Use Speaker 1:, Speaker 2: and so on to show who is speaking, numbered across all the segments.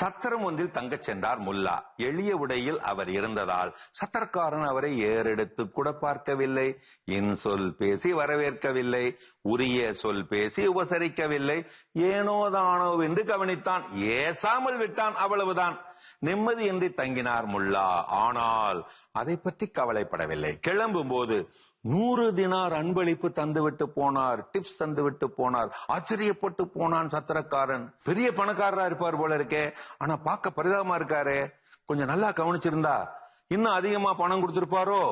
Speaker 1: சத்திரம் ஒன்றில் தங்கச் சென்றார் முல்லா. எளிய உடையில் அவர் இருந்ததால் சத்திரக்காரன் அவரை ஏறெடுத்து கூட பார்க்கவில்லை. இன் சொல் பேசி வரவேற்கவில்லை. உரிய சொல் பேசி உபசரிக்கவில்லை. ஏனோதானோ என்று கவனித்தான். ஏசாமல் விட்டான் அவ்வளவுதான். நிம்மதியின்றி தங்கினார் முல்லா. ஆனால் அதை பற்றி கவலைப்படவில்லை. கிளம்பும் போது நூறு தினார் அன்பளிப்பு தந்துவிட்டு போனார் டிப்ஸ் தந்துவிட்டு போனார் ஆச்சரியப்பட்டு போனான் சத்திரக்காரன். பெரிய பணக்காரரா இருப்பார் போல இருக்கே. ஆனா பார்க்க பரிதாபமா இருக்காரே. கொஞ்சம் நல்லா கவனிச்சிருந்தா இன்னும் அதிகமா பணம் கொடுத்திருப்பாரோ?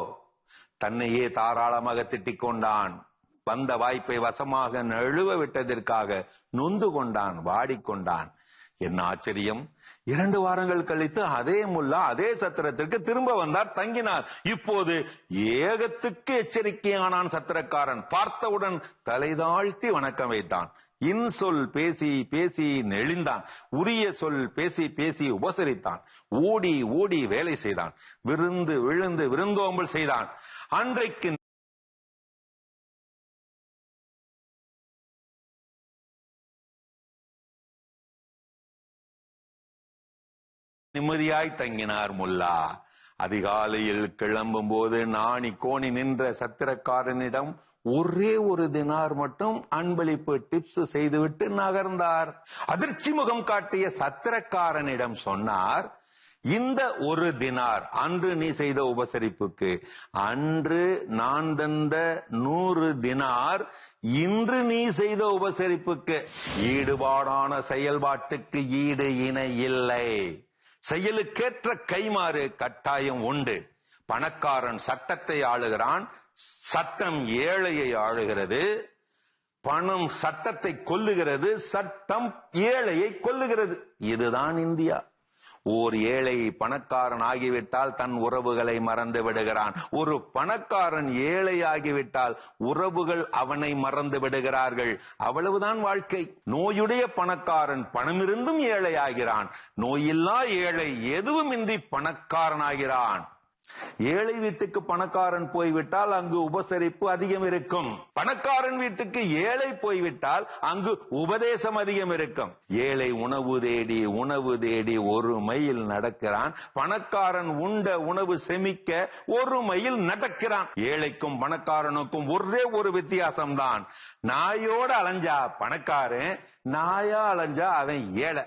Speaker 1: தன்னையே தாராளமாக திட்டிக் கொண்டான். வந்த வாய்ப்பை வசமாக நழுவ விட்டதற்காக நொந்து கொண்டான் வாடிக்கொண்டான் என்ன ஆச்சரியம்? இரண்டு வாரங்கள் கழித்து அதே முல்லா அதே சத்திரத்திற்கு திரும்ப வந்தார் தங்கினார். இப்போது ஏகத்துக்கு எச்சரிக்கையானான் சத்திரக்காரன். பார்த்தவுடன் தலைதாழ்த்தி வணக்கம் வைத்தான். இன் சொல் பேசி பேசி நெளிந்தான். உரிய சொல் பேசி பேசி உபசரித்தான். ஓடி ஓடி வேலை செய்தான். விருந்து விழுந்து விருந்தோம்பல் செய்தான். அன்றைக்கு நிம்மதியாய் தங்கினார் முல்லா. அதிகாலையில் கிளம்பும் போது நாணி கோணி நின்ற சத்திரக்காரனிடம் ஒரே ஒரு தினார் மட்டும் அன்பளிப்பு டிப்ஸ் செய்துவிட்டு நகர்ந்தார். அதிர்ச்சி முகம் காட்டிய சத்திரக்காரனிடம் சொன்னார் இந்த ஒரு தினார் அன்று நீ செய்த உபசரிப்புக்கு அன்று நான் தந்த நூறு தினார் இன்று நீ செய்த உபசரிப்புக்கு ஈடுபாடான செயல்பாட்டுக்கு ஈடு இணை இல்லை. செயலுக்கேற்ற கைமாறு கட்டாயம் உண்டு. பணக்காரன் சட்டத்தை ஆளுகிறான் சட்டம் ஏழையை ஆளுகிறது. பணம் சட்டத்தை கொல்லுகிறது சட்டம் ஏழையை கொல்லுகிறது. இதுதான் இந்தியா. ஓர் ஏழை பணக்காரன் ஆகிவிட்டால் தன் உறவுகளை மறந்து விடுகிறான். ஒரு பணக்காரன் ஏழை ஆகிவிட்டால் உறவுகள் அவனை மறந்து விடுகிறார்கள். அவ்வளவுதான் வாழ்க்கை. நோயுடைய பணக்காரன் பணமிருந்தும் ஏழை ஆகிறான். நோயில்லா ஏழை எதுவுமின்றி பணக்காரனாகிறான். ஏழை வீட்டுக்கு பணக்காரன் போய்விட்டால் அங்கு உபசரிப்பு அதிகம் இருக்கும். பணக்காரன் வீட்டுக்கு ஏழை போய்விட்டால் அங்கு உபதேசம் அதிகம் இருக்கும். ஏழை உணவு தேடி உணவு தேடி ஒரு மைல் நடக்கிறான். பணக்காரன் உண்ட உணவு செமிக்க ஒரு மைல் நடக்கிறான். ஏழைக்கும் பணக்காரனுக்கும் ஒரே ஒரு வித்தியாசம்தான். நாயோட அலைஞ்சா பணக்காரன் நாயா அலைஞ்சா அவன் ஏழை.